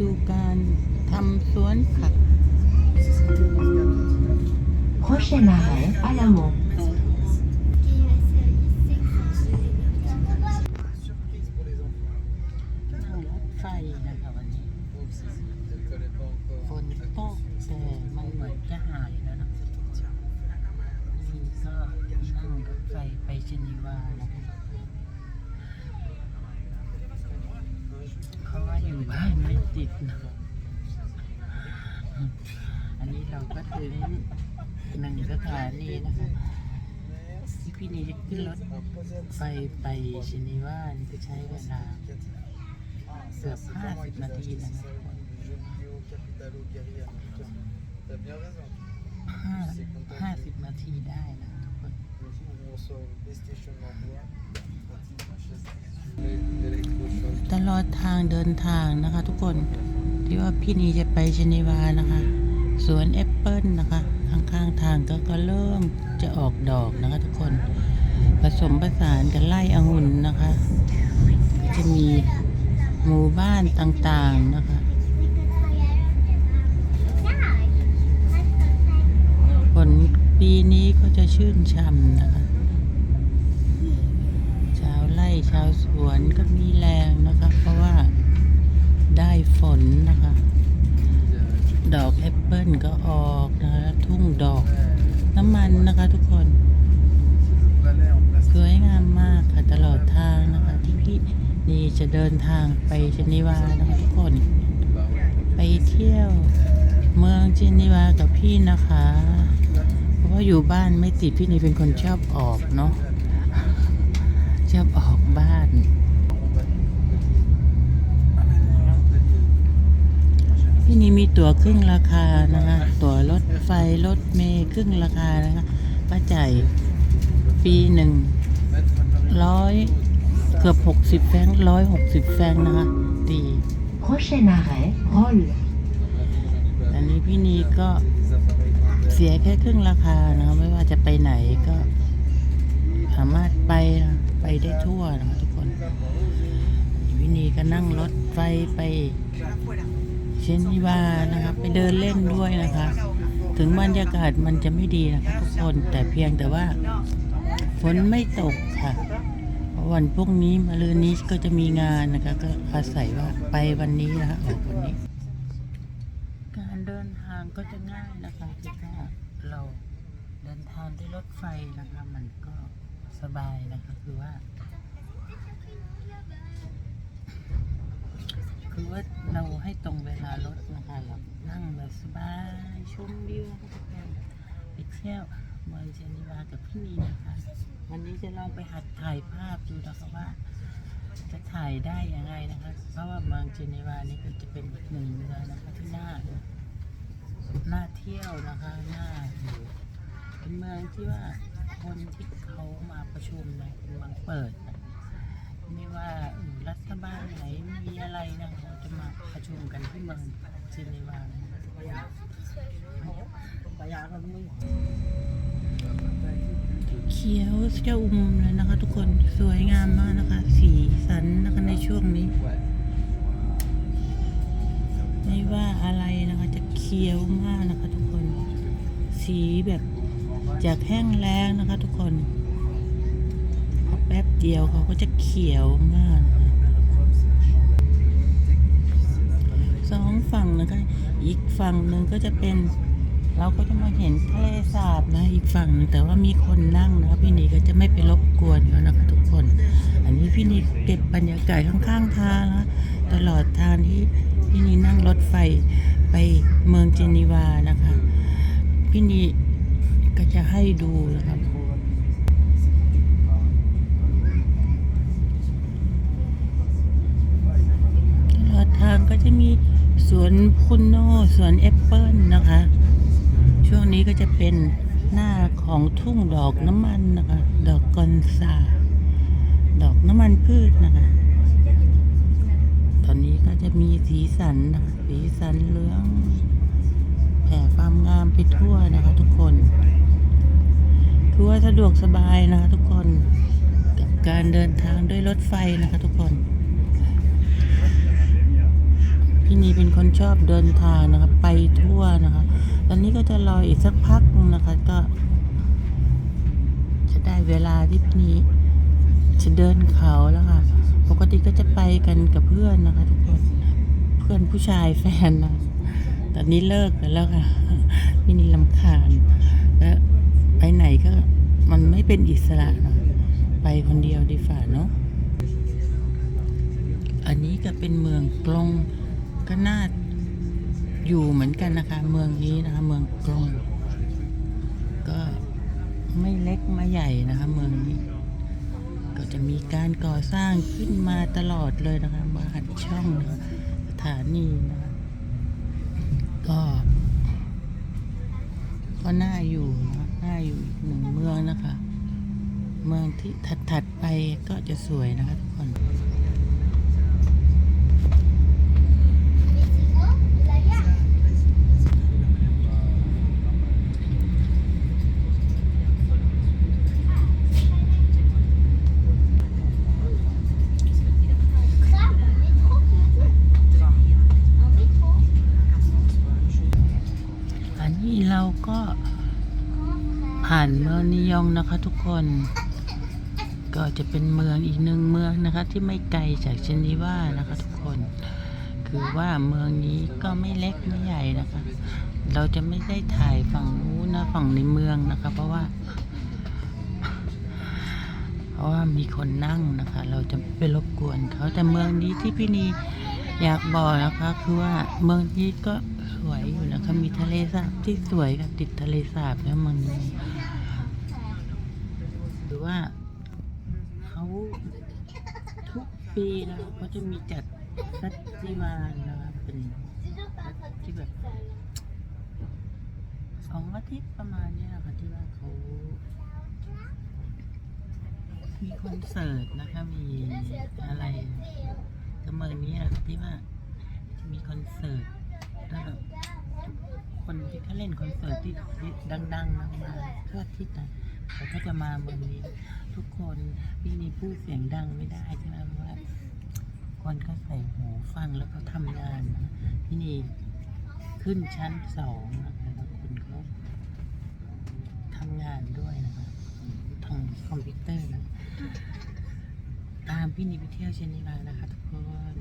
ดูการทำสวนผัก Prochain arrêt à la Mont. นั่งรถไฟนะคะวันนี้ ฝนตกแต่มันเหมือนจะหายแล้วนะนี่ก็นั่งรถไฟไปเจนีวานะคะเพราะว่าอยู่บ้านไม่ ติดนะอันนี้เราก็ถึงหนึ่งสถานีนะคะที่พี่นี่จะขึ้นรถไฟไปเจนีว่านี่ก็ใช้เวลาเกือบ50นาทีนะคะห้าห้าสิบนาทีได้นะทุกคน ทางเดินทางนะคะ ทุกคนที่ว่าพี่นีจะไปเจนีวานะคะสวนแอปเปิลนะคะข้างๆทางก็ก็เริ่มจะออกดอกนะคะ ทุกคนผสมผสานกันไล่องุ่นนะคะก็จะมีหมู่บ้านต่างๆนะคะผลปีนี้ก็จะชื่นช่ำนะคะ ชาวสวนก็มีแรงนะคะ เพราะว่าได้ฝนนะคะ ดอกแอปเปิลก็ออกนะคะแล้วทุ่งดอกน้ำมันนะคะทุกคนสวยงามมากค่ะตลอดทางนะคะ ที่พี่นี่จะเดินทางไปเจนีวานะคะทุกคน ไปเที่ยวเมืองเจนีวากับพี่นะคะ เพราะว่าอยู่บ้านไม่ติดพี่นี่เป็นคนชอบออกเนาะชอบออกบ้าน ที่นี่มีตั๋วครึ่งราคานะคะ ตั๋วรถไฟรถเมล์ครึ่งราคานะคะป้าจ่ายปีหนึ่งร้อยเกือบหกสิบแฟรงค์ร้อยหกสิบแฟรงค์นะคะตี Prochain arrêt, Roll. อันนี้พี่นีก็เสียแค่ครึ่งราคานะคะไม่ว่าจะไปไหนก็สามารถไปไปได้ทั่วนะคะทุกคนพี่นีก็นั่งรถไฟไป เชนิวานะคะไปเดินเล่นด้วยนะคะ ถึงบรรยากาศมันจะไม่ดีนะคะทุกคนแต่เพียงแต่ว่าฝนไม่ตกค่ะ วันพรุ่งนี้มะรืนนี้ก็จะมีงานนะคะ ก็อาศัยว่าไปวันนี้นะคะออกวันนี้ การเดินทางก็จะง่ายนะคะคือถ้าเราเดินทางด้วยรถไฟนะคะ มันก็สบายนะคะคือว่า คือว่าเราให้ตรงเวลารถนะคะเรานั่งแบบสบายชมวิวนะคะทุกคนไปเที่ยวเมืองเจนีวากับพี่นีนะคะ วันนี้จะลองไปหัดถ่ายภาพดูนะคะว่า จะถ่ายได้ยังไงนะคะ เพราะว่าเมืองเจนีวานี่ก็จะเป็นอีกหนึ่งเมืองนะคะที่น่าน่าเที่ยวนะคะน่าอยู่เป็นเมืองที่ว่าคนที่เขามาประชุมนเป็นเมืองเปิดนะ ไม่ว่ารัฐบาลไหนมีอะไรนะเขาจะมาประชุมกันที่เมืองเจนีวานเขียวจะอุ่มเลยนะคะ ทุกคนสวยงามมากนะคะ สีสันนะคะในช่วงนี้ ไม่ว่าอะไรนะคะจะเขียวมากนะคะ ทุกคน สีแบบจากแห้งแล้งนะคะ ทุกคน ป๊บเดียวเขาก็จะเขียวมากนะคะสองฝั่งนะคะ อีกฝั่งหนึ่งก็จะเป็น เราก็จะมาเห็นทะเลสาบนะ อีกฝั่งหนึงแต่ว่ามีคนนั่งนะคะพี่นีก็จะไม่ไปรบกวนเขานะคะทุกคน อันนี้พี่นีเก็บบรรยากาศข้างๆทางนะตลอดทางที่พี่นีนั่งรถไฟไปเมืองเจนีวานะคะ พี่นีก็จะให้ดูนะครับ ตลอดทางก็ จะมีสวนพุนโนสวนแอปเปิลนะคะ ช่วงนี้ก็จะเป็นหน้าของทุ่งดอกน้ำมันนะคะ ดอกกอนซาดอกน้ำมันพืชนะคะ ตอนนี้ก็จะมีสีสันนะคะสีสันเหลืองแผ่ความงามไปทั่วนะคะ ทุกคน ทั่วสะดวกสบายนะคะทุกคน กับการเดินทางด้วยรถไฟนะคะ ทุกคน พี่นีเป็นคนชอบเดินทางนะคะไปทั่วนะคะ ตอนนี้ก็จะรออีกสักพักนะคะ ก็ จะได้เวลาที่พี่นีจะเดินเขาแล้วค่ะ ปกติก็จะไปกันกับเพื่อนนะคะ ทุกคน เพื่อนผู้ชายแฟนนะ ตอนนี้เลิกกันแล้วค่ะ พี่นีลำคาญ แล้วไปไหนก็มันไม่เป็นอิสระนะไปคนเดียวดีฝ่าเนาะ อันนี้ก็เป็นเมืองกลง ก็น่าอยู่เหมือนกันนะคะ เมืองนี้นะคะ เมืองกลงก็ไม่เล็กไม่ใหญ่นะคะ เมืองนี้ ก็จะมีการก่อสร้างขึ้นมาตลอดเลยนะคะบาดช่องนะคะสถานีนะคะก็ก็น่าอยู่นะน่าอยู่อีกหนึ่งเมืองนะคะ เมืองที่ถัดๆไปก็จะสวยนะคะทุกคนนี้เราก็ผ่านเมืองนิยองนะคะทุกคน ก็จะเป็นเมืองอีกหนึ่งเมืองนะคะ ที่ไม่ไกลจากเชนีวานะคะทุกคน คือว่าเมืองนี้ก็ไม่เล็กไม่ใหญ่นะคะ เราจะไม่ได้ถ่ายฝั่งนู้นนะฝั่งในเมืองนะคะ เพราะว่า เพราะว่ามีคนนั่งนะคะ เราจะไปรบกวนเขาแต่เมืองนี้ที่พี่นีอยากบอกนะคะคือว่าเมืองนี้ก็สวยอยู่นะคะมีทะเลสาบที่สวยกับติดทะเลสาบแล้วเมืองนี้ือว่าเขาทุกปีนะเขาจะมีจัดเฟสติวัลนะคะเป็นที่แบบสองอาทิตย์ประมาณนี้ยค่ะที่ว่าเขา มีคอนเสิร์ตนะคะ มีอะไรแต่เมืองนี้อะที่ว่าจะมีคอนเสิร์ตแล้วแบบคนที่เขาเล่นคอนเสิร์ตที่ดังๆนะมาทั่วอาทิศนะ เขาก็จะมาเมืองนี้ทุกคนพี่นี่พูดเสียงดังไม่ได้ใช่ไหมเพราะว่าคนก็ใส่หูฟังแล้วก็ทำงานนะพี่นี่ขึ้นชั้นสองนะคะแล้วคนเขาทำงานด้วยนะคะทางคอมพิวเตอร์นะตามพี่นิไปเที่ยวเชนิวานะคะ ทุกคน